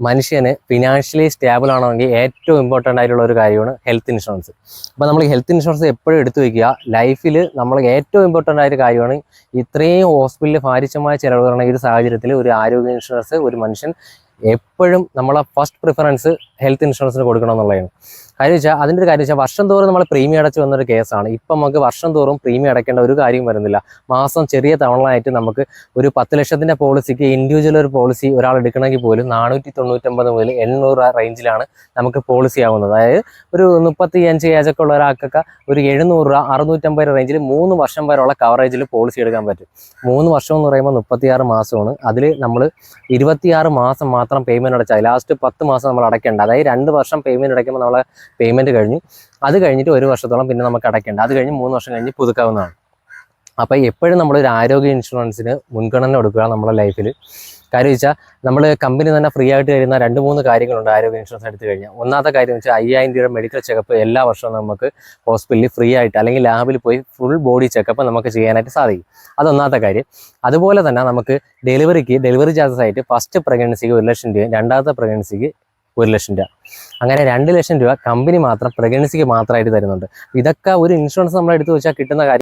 മനുഷ്യന് financially stable ആണെങ്കിൽ ഏറ്റവും ഇമ്പോർട്ടന്റ് ആയിട്ടുള്ള ഒരു കാര്യമാണ് ഹെൽത്ത് ഇൻഷുറൻസ് അപ്പോൾ നമ്മൾ ഹെൽത്ത് ഇൻഷുറൻസ് എപ്പോഴും എടുത്തു വയ്ക്കുക ലൈഫിൽ നമ്മൾ ഏറ്റവും ഇമ്പോർട്ടന്റ് ആയൊരു കാര്യമാണ് ഇത്രയും ഹോസ്പിറ്റലിൽ ഭാരിച്ചമായ ചിലവ് ഈ ഒരു സാഹചര്യത്തിൽ ഒരു ആരോഗ്യ ഇൻഷുറൻസ് ഒരു മനുഷ്യൻ എപ്പോഴും നമ്മളെ ഫസ്റ്റ് പ്രിഫറൻസ് ഹെൽത്ത് ഇൻഷുറൻസിന് കൊടുക്കണം എന്നുള്ളതാണ്. കാര്യം വെച്ചാൽ അതിന്റെ ഒരു കാര്യം വെച്ചാൽ വർഷം തോറും നമ്മൾ പ്രീമിയം അടച്ച് വന്നൊരു കേസാണ് ഇപ്പം നമുക്ക് വർഷം തോറും പ്രീമിയം അടയ്ക്കേണ്ട ഒരു കാര്യം വരുന്നില്ല. മാസം ചെറിയ തവണയായിട്ട് നമുക്ക് ഒരു പത്ത് ലക്ഷത്തിന്റെ പോളിസിക്ക് ഇൻഡിവിജ്വൽ ഒരു പോളിസി ഒരാൾ എടുക്കണമെങ്കിൽ പോലും നാനൂറ്റി തൊണ്ണൂറ്റൊമ്പത് മുതൽ എണ്ണൂറ് റേഞ്ചിലാണ് നമുക്ക് പോളിസി ആവുന്നത്. അതായത് ഒരു മുപ്പത്തി അഞ്ച് ഏജൊക്കെ ഉള്ള ഒരാൾക്കൊക്കെ ഒരു എഴുന്നൂറ് രൂപ അറുന്നൂറ്റമ്പത് റേഞ്ചിൽ മൂന്ന് വർഷം വരെയുള്ള കവറേജിൽ പോളിസി എടുക്കാൻ പറ്റും. മൂന്ന് വർഷം എന്ന് പറയുമ്പോൾ മുപ്പത്തിയാറ് മാസമാണ്. അതിൽ നമ്മൾ ഇരുപത്തിയാറ് മാസം മാത്രം പേയ്മെന്റ് അടച്ചാൽ ലാസ്റ്റ് പത്ത് മാസം നമ്മൾ അടയ്ക്കേണ്ട. അതായത് രണ്ട് വർഷം പേയ്മെന്റ് അടയ്ക്കുമ്പോൾ നമ്മളെ പേയ്മെന്റ് കഴിഞ്ഞു. അത് കഴിഞ്ഞിട്ട് ഒരു വർഷത്തോളം പിന്നെ നമുക്ക് അടയ്ക്കേണ്ട. അത് കഴിഞ്ഞ് മൂന്ന് വർഷം കഴിഞ്ഞ് പുതുക്കാവുന്നതാണ്. അപ്പോൾ എപ്പോഴും നമ്മളൊരു ആരോഗ്യ ഇൻഷുറൻസിന് മുൻഗണന കൊടുക്കുക നമ്മുടെ ലൈഫിൽ കാര്യം വെച്ചാൽ നമ്മൾ കമ്പനി തന്നെ ഫ്രീ ആയിട്ട് തരുന്ന രണ്ട് മൂന്ന് കാര്യങ്ങളുണ്ട് ആരോഗ്യ ഇൻഷുറൻസ് എടുത്തു കഴിഞ്ഞാൽ ഒന്നാമത്തെ കാര്യം വെച്ചാൽ അയ്യായിരം രൂപ മെഡിക്കൽ ചെക്കപ്പ് എല്ലാ വർഷവും നമുക്ക് ഹോസ്പിറ്റലിൽ ഫ്രീ ആയിട്ട് അല്ലെങ്കിൽ ലാബിൽ പോയി ഫുൾ ബോഡി ചെക്കപ്പ് നമുക്ക് ചെയ്യാനായിട്ട് സാധിക്കും. അതൊന്നാമത്തെ കാര്യം. അതുപോലെ തന്നെ നമുക്ക് ഡെലിവറിക്ക് ഡെലിവറി ചാർജസ് ആയിട്ട് ഫസ്റ്റ് പ്രഗ്നൻസിക്ക് ഒരു ലക്ഷം രൂപ രണ്ടാമത്തെ പ്രഗ്നൻസിക്ക് ഒരു ലക്ഷം രൂപ. അങ്ങനെ രണ്ട് ലക്ഷം രൂപ കമ്പനി മാത്രം പ്രഗ്നൻസിക്ക് മാത്രമായിട്ട് തരുന്നുണ്ട്. ഇതൊക്കെ ഒരു ഇൻഷുറൻസ് നമ്മൾ എടുത്തു വെച്ചാൽ കിട്ടുന്ന കാര്യം